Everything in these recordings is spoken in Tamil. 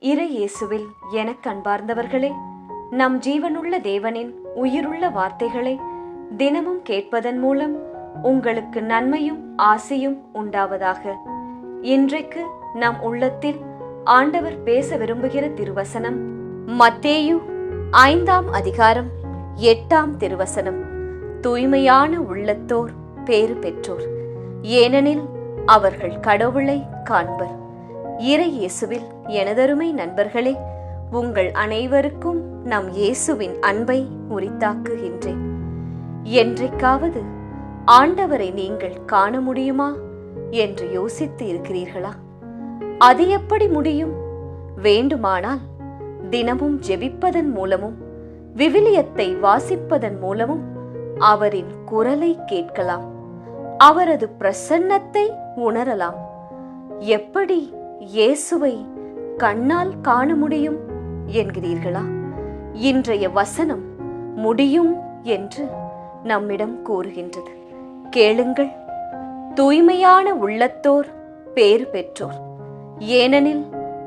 இறை இயேசுவில் எனக் கண்பார்ந்தவர்களே நம் ஜீவனுள்ள தேவனின் உயிருள்ள வார்த்தைகளை தினமும் கேட்பதன் மூலம் உங்களுக்கு நன்மையும் ஆசையும் உண்டாவதாக. இன்றைக்கு நம் உள்ளத்தில் ஆண்டவர் பேச விரும்புகிற திருவசனம் மத்தேயு ஐந்தாம் அதிகாரம் எட்டாம் திருவசனம். தூய்மையான உள்ளத்தோர் பேறு பெற்றோர் ஏனெனில் அவர்கள் கடவுளை காண்பர். இறை இயேசுவில் எனதருமை நண்பர்களே உங்கள் அனைவருக்கும் நம் இயேசுவின் அன்பை உரித்தாக்குகின்றேன் என்றைக்காவது ஆண்டவரை நீங்கள் காண முடியுமா என்று யோசித்து இருக்கிறீர்களா? அது எப்படி முடியும்? வேண்டுமானால் தினமும் ஜெபிப்பதன் மூலமும் விவிலியத்தை வாசிப்பதன் மூலமும் அவரின் குரலை கேட்கலாம். அவரது பிரசன்னத்தை உணரலாம். எப்படி இயேசுவை கண்ணால் காண முடியும் என்கிறீர்களா? இன்றைய வசனம் முடியும் என்று நம்மிடம் கூறுகின்றது. கேளுங்கள் தூய்மையான உள்ளத்தோர் பேறு பெற்றோர் ஏனெனில்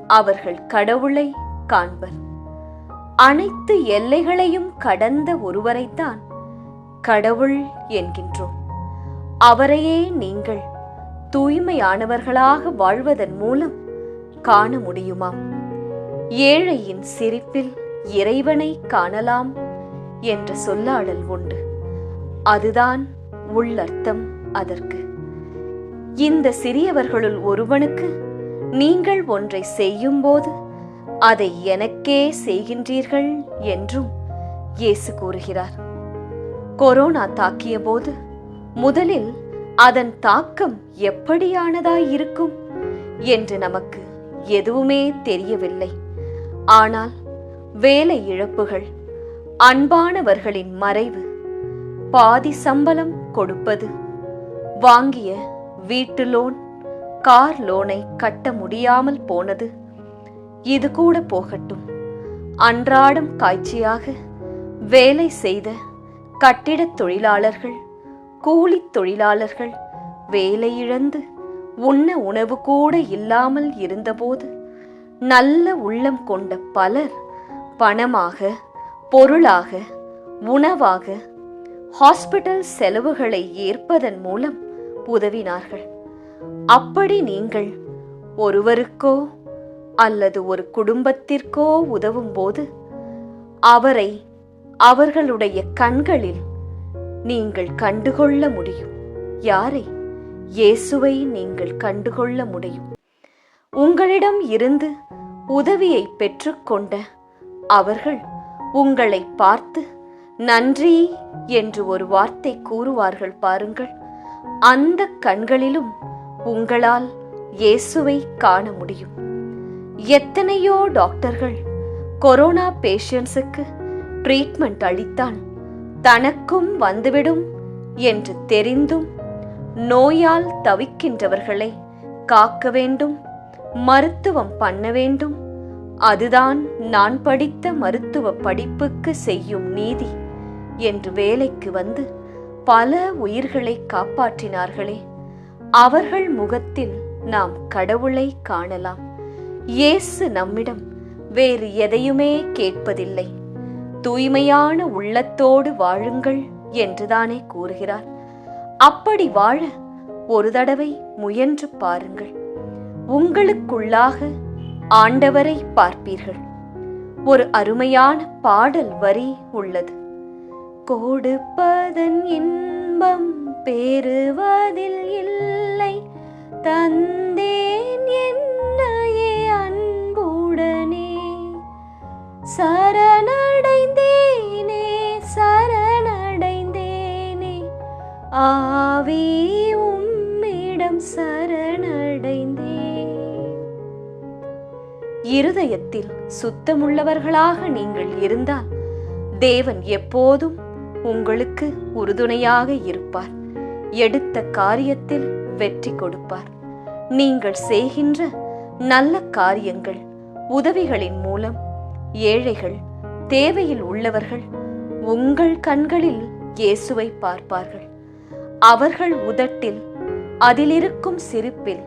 அவர்கள் கடவுளை காண்பர். அனைத்து எல்லைகளையும் கடந்த ஒருவரைத்தான் கடவுள் என்கின்றோம். அவரையே நீங்கள் தூய்மையானவர்களாக வாழ்வதன் மூலம் காண முடியுமாம் ஏழையின் சிரிப்பில் இறைவனை காணலாம் என்ற சொல்லாடல் உண்டு. அதுதான் உள்ளர்த்தம் அதற்கு. இந்த சிறியவர்களுள் ஒருவனுக்கு நீங்கள் ஒன்றை செய்யும்போது அதை எனக்கே செய்கின்றீர்கள் என்றும் இயேசு கூறுகிறார். கொரோனா தாக்கிய போது முதலில் அதன் தாக்கம் எப்படியானதாய் இருக்கும் என்று நமக்கு எதுவுமே தெரியவில்லை. ஆனால் வேலை இழப்புகள் அன்பானவர்களின் மறைவு பாதி சம்பளம் கொடுப்பது வாங்கிய வீட்டு லோன் கார் லோனை கட்ட முடியாமல் போனது இது கூட போகட்டும். அன்றாடம் காய்ச்சியாக வேலை செய்த கட்டிடத் தொழிலாளர்கள் கூலித் தொழிலாளர்கள் வேலை இழந்து உண்ண உணவு கூட இல்லாமல் இருந்தபோது நல்ல உள்ளம் கொண்ட பலர் பணமாக பொருளாக உணவாக ஹாஸ்பிட்டல் செலவுகளை ஏற்பதன் மூலம் உதவினார்கள். அப்படி நீங்கள் ஒருவருக்கோ அல்லது ஒரு குடும்பத்திற்கோ உதவும் போது அவரை அவர்களுடைய கண்களில் நீங்கள் கண்டுகொள்ள முடியும். யாரை? இயேசுவை நீங்கள் கண்டுகொள்ள முடியும். உங்களிடம் இருந்து உதவியை பெற்றுக்கொண்ட அவர்கள் உங்களை பார்த்து நன்றி என்று ஒரு வார்த்தை கூறுவார்கள் பாருங்கள். அந்த கண்களிலும் உங்களால் இயேசுவை காண முடியும். எத்தனையோ டாக்டர்கள் கொரோனா பேஷண்ட்ஸுக்கு ட்ரீட்மெண்ட் அளித்தான். தனக்கும் வந்துவிடும் என்று தெரிந்தும் நோயால் தவிக்கின்றவர்களை காக்க வேண்டும் மருத்துவம் பண்ண வேண்டும். அதுதான் நான் படித்த மருத்துவ படிப்புக்கு செய்யும் நீதி என்று வேலைக்கு வந்து பல உயிர்களை காப்பாற்றினார்களே. அவர்கள் முகத்தில் நாம் கடவுளை காணலாம். இயேசு நம்மிடம் வேறு எதையுமே கேட்பதில்லை. தூய்மையான உள்ளத்தோடு வாழுங்கள் என்றுதானே கூறுகிறார். அப்படி வாழ ஒரு தடவை முயன்று பாருங்கள். உங்களுக்குள்ளாக ஆண்டவரை பார்ப்பீர்கள். ஒரு அருமையான பாடல் வரி உள்ளது. கொடுப்பதன் இன்பம் பெறுவதில் இல்லை தன் இருதயத்தில் சுத்தமுள்ளவர்களாக நீங்கள் இருந்தால் தேவன் எப்போதும் உங்களுக்கு உறுதுணையாக இருப்பார். எடுத்த காரியத்தில் வெற்றி கொடுப்பார். நீங்கள் செய்கின்ற நல்ல காரியங்கள் உதவிகளின் மூலம் ஏழைகள் தேவையில் உள்ளவர்கள் உங்கள் கண்களில் இயேசுவை பார்ப்பார்கள். அவர்கள் உதட்டில் அதிலிருக்கும் சிரிப்பில்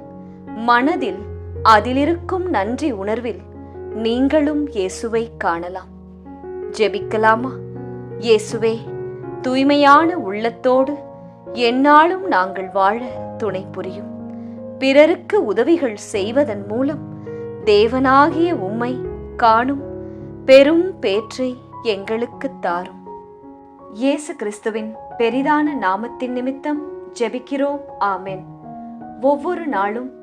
மனதில் அதிலிருக்கும் நன்றி உணர்வில் நீங்களும் இயேசுவை காணலாம். ஜெபிக்கலாமா? இயேசுவே தூய்மையான உள்ளத்தோடு எந்நாளும் நாங்கள் வாழ துணை புரியும். பிறருக்கு உதவிகள் செய்வதன் மூலம் தேவனாகிய உம்மை காணும் பெரும் பேற்றை எங்களுக்கு தாரும். இயேசு கிறிஸ்துவின் பெரிதான நாமத்தின் நிமித்தம் ஜெபிக்கிறோம். ஆமேன். ஒவ்வொரு நாளும்